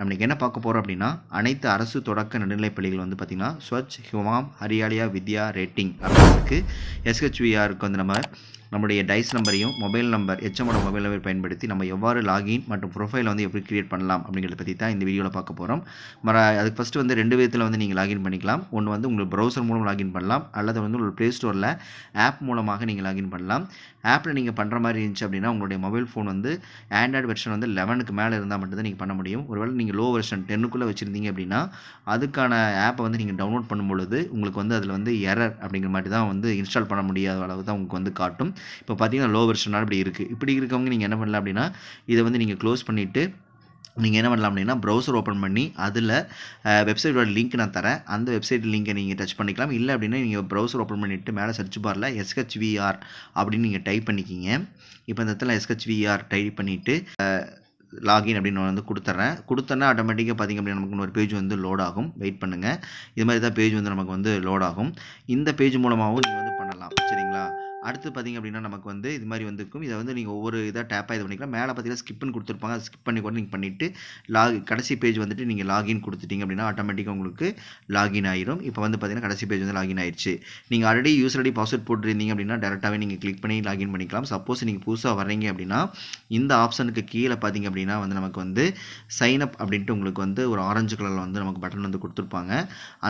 நம்ம இன்னைக்கு என்ன பார்க்க போகிறோம் அப்படின்னா அனைத்து அரசு தொடக்க நடுநிலைப் பள்ளிகள் வந்து பார்த்திங்கன்னா ஸ்வச் ஹிமாம் ஹரியாலியா வித்யா ரேட்டிங் அப்படின்றதுக்கு எஸ்ஹெச்விஆருக்கு வந்து நம்ம நம்முடைய டைஸ் நம்பரையும் மொபைல் நம்பர் எச்எம்மோட மொபைல் நம்பர் பயன்படுத்தி நம்ம எவ்வாறு லாகின் மற்றும் ப்ரொஃபைல் வந்து எப்படி கிரியேட் பண்ணலாம் அப்படிங்கிறத பற்றி தான் இந்த வீடியோவில் பார்க்க போகிறோம் மற அதுக்கு ஃபஸ்ட்டு வந்து ரெண்டு விதத்தில் வந்து நீங்கள் லாகின் பண்ணிக்கலாம். ஒன்று வந்து உங்களுக்கு ப்ரௌசர் மூலம் லாகின் பண்ணலாம். அல்லது வந்து உங்கள் ப்ளே ஸ்டோரில் ஆப் மூலமாக நீங்கள் லாகின் பண்ணலாம். ஆப்பில் நீங்கள் பண்ணுற மாதிரி இருந்துச்சு அப்படின்னா உங்களுடைய மொபைல் ஃபோன் வந்து ஆண்ட்ராய்டு வெர்ஷன் வந்து லெவனுக்கு மேலே இருந்தால் மட்டும்தான் நீங்கள் பண்ண முடியும். ஒருவேளை நீங்கள் லோ வெர்ஷன் டென்னுக்குள்ளே வச்சுருந்தீங்க அப்படின்னா அதுக்கான ஆப்பை வந்து நீங்கள் டவுன்லோட் பண்ணும்பொழுது உங்களுக்கு வந்து அதில் வந்து எரர் அப்படிங்கிற மாதிரி தான் வந்து இன்ஸ்டால் பண்ண முடியாத அளவு தான் உங்களுக்கு வந்து காட்டும். இப்போ பார்த்தீங்கன்னா லோ வெர்ஷனாக இப்படி இருக்குது இப்படி இருக்கவங்க நீங்கள் என்ன பண்ணலாம் அப்படின்னா இதை வந்து நீங்கள் க்ளோஸ் பண்ணிவிட்டு நீங்கள் என்ன பண்ணலாம் அப்படின்னா ப்ரௌசர் ஓப்பன் பண்ணி அதில் வெப்சைட்டோட லிங்க் நான் தரேன். அந்த வெப்சைட் லிங்கை நீங்கள் டச் பண்ணிக்கலாம். இல்லை அப்படின்னா நீங்கள் ப்ரௌசர் ஓப்பன் பண்ணிவிட்டு மேலே சர்ச் பாரில் எஸ்ஹெச்விஆர் அப்படின்னு நீங்கள் டைப் பண்ணிக்கிங்க. இப்போ இந்த இடத்துல எஸ்ஹெச்விஆர் டைப் பண்ணிவிட்டு லாகின் அப்படின்னு நான் வந்து கொடுத்துட்றேன் கொடுத்தேன்னா ஆட்டோமேட்டிக்காக பார்த்திங்க அப்படின்னா நமக்கு ஒரு பேஜ் வந்து லோட் ஆகும். வெயிட் பண்ணுங்கள் இது மாதிரி தான் பேஜ் வந்து நமக்கு வந்து லோட் ஆகும். இந்த பேஜ் மூலமாகவும் நீங்கள் வந்து பண்ணலாம். சரிங்களா? அடுத்து பார்த்திங்க அப்படின்னா நமக்கு வந்து இது மாதிரி வந்துருக்கும். இதை வந்து நீங்கள் ஒவ்வொரு இதாக டேப்பாக இது பண்ணிக்கலாம். மேலே பார்த்தீங்கன்னா ஸ்கிப்னு கொடுத்துருப்பாங்க. அதை ஸ்கிப் பண்ணி கூட நீங்கள் பண்ணிவிட்டு லாக் கடைசி பேஜ் வந்துட்டு நீங்கள் லாகின் கொடுத்துட்டிங்க அப்படின்னா ஆட்டோமேட்டிக்காக உங்களுக்கு லாகின் ஆயிரும். இப்போ வந்து பார்த்தீங்கன்னா கடைசி பேஜ் வந்து லாகின் ஆயிடுச்சு நீங்கள் ஆல்ரெடி யூசர் ஐடி பாஸ்வேர்ட் போட்டுருந்தீங்க அப்படின்னா டேரெக்டாகவே நீங்கள் கிளிக் பண்ணி லாகின் பண்ணிக்கலாம். சப்போஸ் நீங்கள் புதுசாக வர்றீங்க அப்படின்னா இந்த ஆப்ஷனுக்கு கீழே பார்த்தீங்க அப்படின்னா வந்து நமக்கு வந்து சைன் அப் அப்படின்ட்டு உங்களுக்கு வந்து ஒரு ஆரஞ்சு கலரில் வந்து நமக்கு பட்டன் வந்து கொடுத்துருப்பாங்க.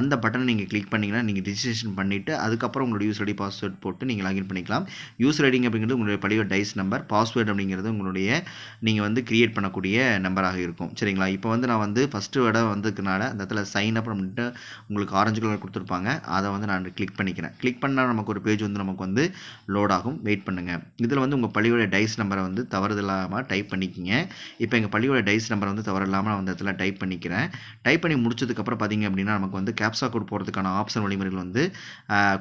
அந்த பட்டனை நீங்கள் கிளிக் பண்ணிங்கன்னா நீங்கள் ரிஜிஸ்ட்ரேஷன் பண்ணிவிட்டு அதுக்கப்புறம் உங்களோட யூசர் ஐடி பாஸ்வேர்ட் போட்டு நீங்கள் லாகின் பண்ணி பண்ணிக்கலாம். யூசர் ஐடிங் அப்படிங்கிறது உங்களுடைய படிவ டைஸ் நம்பர் பாஸ்வேர்டு அப்படிங்கிறது உங்களுடைய நீங்கள் வந்து கிரியேட் பண்ணக்கூடிய நம்பராக இருக்கும். சரிங்களா? இப்போ வந்து நான் வந்து ஃபஸ்ட்டு விட வந்ததுக்குனால அந்த இடத்துல சைன் அப் அப்படின்ட்டு உங்களுக்கு ஆரஞ்சு கலர் கொடுத்துருப்பாங்க. அதை வந்து நான் கிளிக் பண்ணிக்கிறேன். கிளிக் பண்ணால் நமக்கு ஒரு பேஜ் வந்து நமக்கு வந்து லோட் ஆகும். வெயிட் பண்ணுங்கள் இதில் வந்து உங்கள் பள்ளியோட டைஸ் நம்பரை வந்து தவறுதலாமல் இல்லாமல் டைப் பண்ணிக்கிங்க. இப்போ எங்கள் பள்ளியோட டைஸ் நம்பரை வந்து தவறு இல்லாமல் நான் அந்த இடத்துல டைப் பண்ணிக்கிறேன். டைப் பண்ணி முடிச்சதுக்கப்புறம் பார்த்தீங்க அப்படின்னா நமக்கு வந்து கேப்சா கோட் போகிறதுக்கான ஆப்ஷன் வழிமுறைகள் வந்து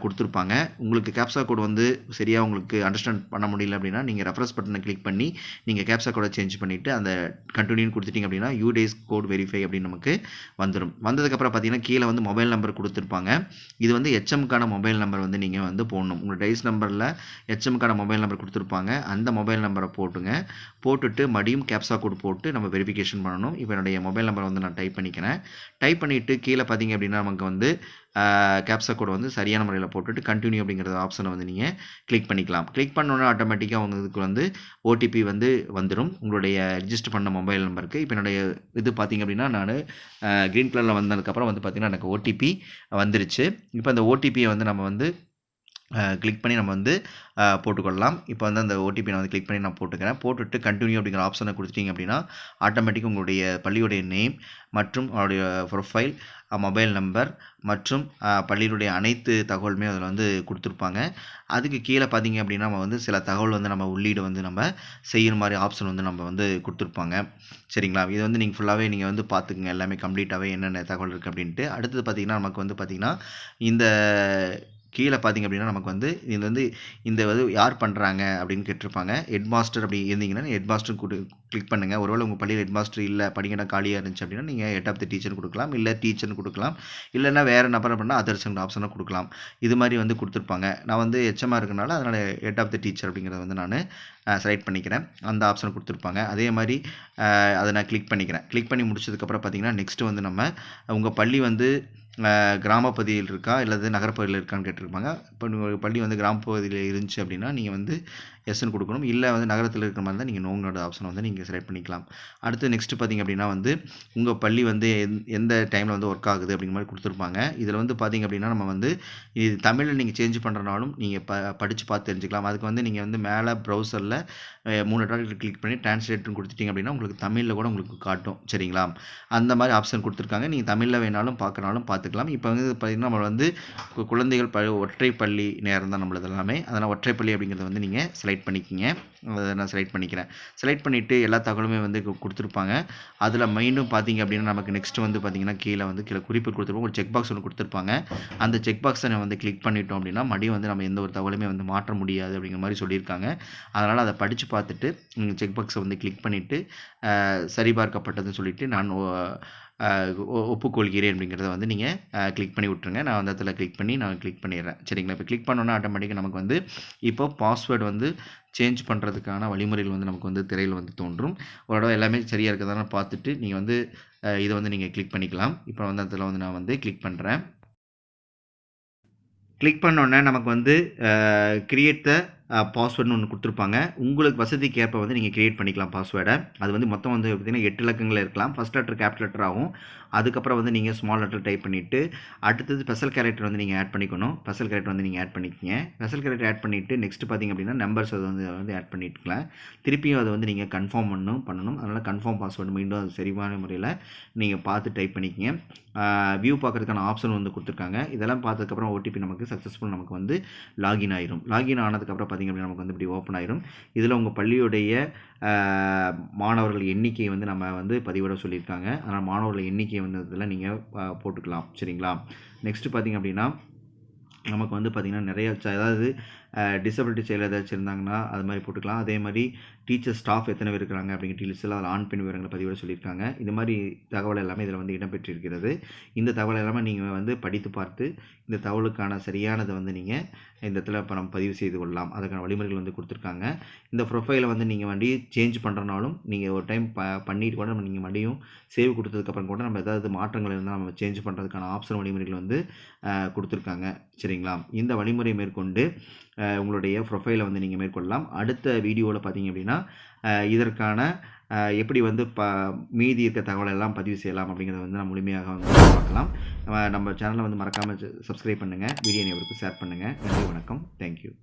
கொடுத்துருப்பாங்க. உங்களுக்கு கேப்சா கோட் வந்து சரியாக உங்களுக்கு அண்டர்ஸ்டாண்ட் பண்ண முடியல அப்படின்னா நீங்கள் ரெஃபரன்ஸ் பட்டனை கிளிக் பண்ணி நீங்கள் கேப்சா கோடை சேஞ்ச் பண்ணிவிட்டு அந்த கண்டினியூன்னு கொடுத்துட்டிங்க அப்படின்னா யூ டேஸ் கோட் வெரிஃபை அப்படின்னு நமக்கு வந்துடும் வந்ததுக்கப்புறம் பார்த்தீங்கன்னா கீழே வந்து மொபைல் நம்பர் கொடுத்துருப்பாங்க. இது வந்து ஹெச்எம்க்கான மொபைல் நம்பர் வந்து நீங்கள் வந்து போடணும். உங்கள் டைஸ் நம்பரில் ஹெச்எம்க்கான மொபைல் நம்பர் கொடுத்துருப்பாங்க. அந்த மொபைல் நம்பரை போட்டுங்க. போட்டுட்டு மடியும் கேப்சா கோட் போட்டு நம்ம வெரிஃபிகேஷன் பண்ணணும். இப்போ என்னுடைய மொபைல் நம்பர் வந்து நான் டைப் பண்ணிக்கிறேன். டைப் பண்ணிவிட்டு கீழே பார்த்தீங்க அப்படின்னா நமக்கு வந்து கேப்சா கோடை வந்து சரியான முறையில் போட்டுட்டு கண்டினியூ அப்படிங்கிற ஆப்ஷனை வந்து நீங்கள் கிளிக் பண்ணிக்கலாம். கிளிக் பண்ணோன்னே ஆட்டோமேட்டிக்காக உங்களுக்கு வந்து ஓடிபி வந்து வந்துடும் உங்களுடைய ரிஜிஸ்டர் பண்ண மொபைல் நம்பருக்கு இப்போ என்னுடைய இது பார்த்திங்க அப்படின்னா நான் க்ரீன் கலரில் வந்ததுக்கப்புறம் வந்து பார்த்திங்கன்னா எனக்கு ஓடிபி வந்துருச்சு. இப்போ அந்த ஓடிபியை வந்து நம்ம வந்து கிளிக் பண்ணி நம்ம வந்து போட்டுக்கொள்ளலாம். இப்போ வந்து அந்த ஓடிபி நான் வந்து கிளிக் பண்ணி நான் போட்டுக்கிறேன். போட்டுட்டு கண்டினியூ அப்படிங்கிற ஆப்ஷனை கொடுத்துட்டிங்க அப்படின்னா ஆட்டோமேட்டிக் உங்களுடைய பள்ளியுடைய நேம் மற்றும் அவருடைய ப்ரொஃபைல் மொபைல் நம்பர் மற்றும் பள்ளியினுடைய அனைத்து தகவலுமே அதில் வந்து கொடுத்துருப்பாங்க. அதுக்கு கீழே பார்த்தீங்க அப்படின்னா நம்ம வந்து சில தகவல் வந்து நம்ம உள்ளீடு வந்து நம்ம செய்கிற மாதிரி ஆப்ஷன் வந்து நம்ம வந்து கொடுத்துருப்பாங்க. சரிங்களா? இது வந்து நீங்கள் ஃபுல்லாகவே நீங்கள் வந்து பார்த்துக்குங்க. எல்லாமே கம்ப்ளீட்டாகவே என்னென்ன தகவல் இருக்குது அப்படின்ட்டு. அடுத்தது பார்த்திங்கன்னா நமக்கு வந்து பார்த்திங்கன்னா இந்த கீழே பார்த்தீங்க அப்படின்னா நமக்கு வந்து இது வந்து இந்த வந்து யார் பண்ணுறாங்க அப்படின்னு கேட்டிருப்பாங்க. ஹெட் மாஸ்டர் அப்படி இருந்தீங்கன்னா ஹெட் மாஸ்டர் கொடு கிளிக் பண்ணுங்கள் ஒருவேளை உங்கள் பள்ளியில் ஹெட் மாஸ்டர் இல்லை படிக்கிற காலியாக இருந்துச்சு அப்படின்னா நீங்கள் ஹெட் ஆஃப் த டீச்சர் கொடுக்கலாம். இல்லை டீச்சர்னு கொடுக்கலாம். இல்லைன்னா வேறு நபர் பண்ணால் அதர்ஸ் ஆப்ஷனை கொடுக்கலாம். இது மாதிரி வந்து கொடுத்துருப்பாங்க. நான் வந்து எச்சமாக இருக்கனால அதனால் ஹெட் ஆஃப் த டீச்சர் அப்படிங்கிறத வந்து நான் செலக்ட் பண்ணிக்கிறேன். அந்த ஆப்ஷன் கொடுத்துருப்பாங்க. அதே மாதிரி அதை நான் கிளிக் பண்ணிக்கிறேன். கிளிக் பண்ணி முடிச்சதுக்கப்புறம் பார்த்தீங்கன்னா நெக்ஸ்ட்டு வந்து நம்ம உங்கள் பள்ளி வந்து கிராமப்பகுதியில் இருக்கா? இல்லது நகரப்பகுதியில் இருக்கான்னு கேட்டிருப்பாங்க. இப்போ உங்கள் பள்ளி வந்து கிராமப்பகுதியில் இருந்துச்சு அப்படின்னா நீங்கள் வந்து எஸ்ன்னு கொடுக்கணும். இல்லை வந்து நகரத்தில் இருக்கிற மாதிரி தான் நீங்கள் நோங்கோட ஆப்ஷனை வந்து நீங்கள் செலக்ட் பண்ணிக்கலாம். அடுத்து நெக்ஸ்ட்டு பார்த்திங்க அப்படின்னா வந்து உங்கள் பள்ளி வந்து எந்த டைமில் வந்து ஒர்க் ஆகுது அப்படிங்கிற மாதிரி கொடுத்துருப்பாங்க. இதில் வந்து பார்த்திங்க அப்படின்னா நம்ம வந்து இது தமிழில் நீங்கள் சேஞ்ச் பண்ணுறனாலும் நீங்கள் ப படித்து பார்த்து தெரிஞ்சுக்கலாம். அதுக்கு வந்து நீங்கள் வந்து மேலே ப்ரௌசரில் மூணு டாட் கிளிக் பண்ணி டிரான்ஸ்லேட்னு கொடுத்துட்டிங்க அப்படின்னா உங்களுக்கு தமிழில் கூட உங்களுக்கு காட்டும். சரிங்களா? அந்த மாதிரி ஆப்ஷன் கொடுத்துருக்காங்க. நீங்கள் தமிழில் வேணாலும் பார்க்குறனாலும் பார்த்துக்கலாம். இப்போ வந்து பார்த்திங்கன்னா நம்ம வந்து குழந்தைகள் ப ஒற்றை பள்ளி நேரம் தான் நம்மளது எல்லாமே. அதனால் ஒற்றை பள்ளி அப்படிங்கிறத வந்து நீங்கள் செலக்ட் பண்ணிக்கிங்க. அதை நான் செலக்ட் பண்ணிக்கிறேன். செலக்ட் பண்ணிவிட்டு எல்லா தகவலுமே வந்து கொடுத்துருப்பாங்க. அதில் மெயினும் பார்த்தீங்க அப்படின்னா நமக்கு நெக்ஸ்ட் வந்து பார்த்திங்கன்னா கீழே வந்து கீழே குறிப்பு கொடுத்துருப்போம் ஒரு செக் பாக்ஸ் ஒன்று கொடுத்துருப்பாங்க. அந்த செக் பாக்ஸை வந்து கிளிக் பண்ணிட்டோம் அப்படின்னா மறுபடியும் வந்து நம்ம எந்த ஒரு தகவலுமே வந்து மாற்ற முடியாது அப்படிங்கிற மாதிரி சொல்லியிருக்காங்க. அதனால் அதை படித்து பார்த்துட்டு செக் பாக்ஸை வந்து கிளிக் பண்ணிவிட்டு சரிபார்க்கப்பட்டதுன்னு சொல்லிவிட்டு நான் ஒப்புக்கொள்கிறேன் அப்படிங்கிறத வந்து நீங்கள் கிளிக் பண்ணி விட்ருங்க நான் அந்த இடத்துல கிளிக் பண்ணி நான் கிளிக் பண்ணிடுறேன். சரிங்களா? இப்போ கிளிக் பண்ணோன்னா ஆட்டோமேட்டிக்காக நமக்கு வந்து இப்போ பாஸ்வேர்டு வந்து சேஞ்ச் பண்ணுறதுக்கான வழிமுறைகள் வந்து நமக்கு வந்து திரையில் வந்து தோன்றும். ஒரு தடவை எல்லாமே சரியாக இருக்கிறதான பார்த்துட்டு நீங்கள் வந்து இதை வந்து நீங்கள் கிளிக் பண்ணிக்கலாம். இப்போ வந்து அதில் வந்து நான் வந்து கிளிக் பண்ணுறேன் கிளிக் பண்ணோன்னே நமக்கு வந்து கிரியேட் த பாஸ்வேர்டுன்னு ஒன்று கொடுத்துருப்பாங்க. உங்களுக்கு வசதிக்கு ஏற்ப வந்து நீங்கள் க்ரியேட் பண்ணிக்கலாம் பாஸ்வேர்டை அது வந்து மொத்தம் வந்து பார்த்திங்கன்னா எட்டு இலக்கங்கள் இருக்கலாம். ஃபஸ்ட் லெட்டர் கேபிட்டல் லெட்டர் ஆகும். அதுக்கப்புறம் வந்து நீங்கள் ஸ்மால் லெட்டர் டைப் பண்ணிவிட்டு அடுத்தது ஸ்பெஷல் கேரக்டர் வந்து நீங்கள் ஆட் பண்ணிக்கணும். ஸ்பெஷல் கேரக்டர் வந்து நீங்கள் ஆட் பண்ணிக்கிங்க. ஸ்பெஷல் கேரக்டர் ஆட் பண்ணிவிட்டு நெக்ஸ்ட் பார்த்திங்க அப்படின்னா நம்பர்ஸ் அதை வந்து வந்து ஆட் பண்ணிட்டுக்கலாம் திருப்பியும் அதை வந்து நீங்கள் கன்ஃபார்ம் பண்ணணும் பண்ணணும். அதனால் கன்ஃபார்ம் பாஸ்வேர்டு மீண்டும் அது சரியான முறையில் நீங்கள் பார்த்து டைப் பண்ணிக்கங்க. வியூ பார்க்குறதுக்கான ஆப்ஷன் வந்து கொடுத்துருக்காங்க. இதெல்லாம் பார்த்ததுக்கப்புறம் ஓடிபி நமக்கு சக்ஸஸ்ஃபுல் நமக்கு வந்து லாகின் ஆயிரும். லாகின் ஆனதுக்கப்புறம் பார்த்திங்க அப்படின்னா நமக்கு வந்து இப்படி ஓப்பன் ஆயிரும். இதில் உங்கள் பள்ளியுடைய மாணவர்கள் எண்ணிக்கையை வந்து நம்ம வந்து பதிவிட சொல்லியிருக்காங்க. அதனால் மாணவர்கள் எண்ணிக்கையை வந்து இதில் நீங்கள் போட்டுக்கலாம். சரிங்களா? நெக்ஸ்ட்டு பார்த்திங்க அப்படின்னா நமக்கு வந்து பார்த்திங்கன்னா நிறையா அதாவது டிசபிலிட்டி செயல் ஏதாச்சும் இருந்தாங்கன்னா அது மாதிரி போட்டுக்கலாம். அதே மாதிரி டீச்சர் ஸ்டாஃப் எத்தனை பேர் இருக்கிறாங்க அப்படிங்கிற டீச்சர்ஸில் அதில் ஆண் பெண் விவரங்களை பதிவிட சொல்லியிருக்காங்க. இது மாதிரி தகவல் எல்லாமே இதில் வந்து இடம்பெற்றிருக்கிறது. இந்த தகவல் எல்லாமே நீங்கள் வந்து படித்து பார்த்து இந்த தகவலுக்கான சரியானதை வந்து நீங்கள் இந்த இடத்துல இப்போ நம்ம பதிவு செய்து கொள்ளலாம். அதுக்கான வழிமுறைகள் வந்து கொடுத்துருக்காங்க. இந்த ப்ரொஃபைலை வந்து நீங்கள் வண்டி சேஞ்ச் பண்ணுறனாலும் நீங்கள் ஒரு டைம் ப பண்ணிட்டு கூட நம்ம நீங்கள் மறுபடியும் சேவ் கொடுத்ததுக்கப்புறம் கூட நம்ம ஏதாவது மாற்றங்கள் இருந்தால் நம்ம சேஞ்ச் பண்ணுறதுக்கான ஆப்ஷன் வழிமுறைகள் வந்து கொடுத்துருக்காங்க. சரிங்களா? இந்த வழிமுறை மேற்கொண்டு உங்களுடைய ப்ரொஃபைலை வந்து நீங்கள் மேற்கொள்ளலாம். அடுத்த வீடியோவில் பார்த்தீங்க அப்படின்னா இதற்கான எப்படி வந்து ப மீதி இருக்க தகவலை எல்லாம் பதிவு செய்யலாம் அப்படிங்கிறத வந்து நம்ம முழுமையாக வந்து பார்க்கலாம். நம்ம சேனலை வந்து மறக்காமல் சப்ஸ்கிரைப் பண்ணுங்கள் வீடியோ நேவருக்கு ஷேர் பண்ணுங்கள் நன்றி வணக்கம். தேங்க்யூ